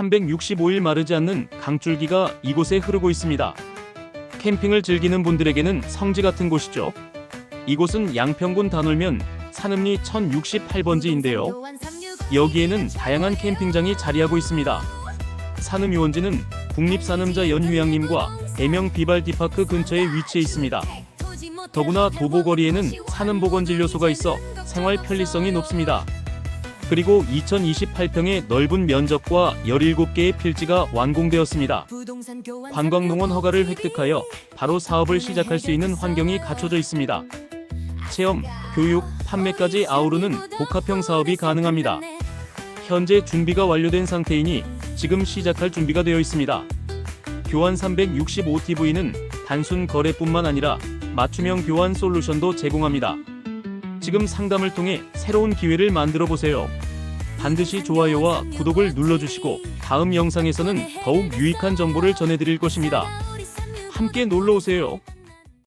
365일 마르지 않는 강줄기가 이곳에 흐르고 있습니다. 캠핑을 즐기는 분들에게는 성지 같은 곳이죠. 이곳은 양평군 단월면 산음리 1068번지인데요. 여기에는 다양한 캠핑장이 자리하고 있습니다. 산음 유원지는 국립산음자 연휴양림과 애명 비발디파크 근처에 위치해 있습니다. 더구나 도보거리에는 산음보건진료소가 있어 생활 편리성이 높습니다. 그리고 2028평의 넓은 면적과 17개의 필지가 완공되었습니다. 관광농원 허가를 획득하여 바로 사업을 시작할 수 있는 환경이 갖춰져 있습니다. 체험, 교육, 판매까지 아우르는 복합형 사업이 가능합니다. 현재 준비가 완료된 상태이니 지금 시작할 준비가 되어 있습니다. 교환 365TV는 단순 거래뿐만 아니라 맞춤형 교환 솔루션도 제공합니다. 지금 상담을 통해 새로운 기회를 만들어 보세요. 반드시 좋아요와 구독을 눌러주시고 다음 영상에서는 더욱 유익한 정보를 전해드릴 것입니다. 함께 놀러 오세요.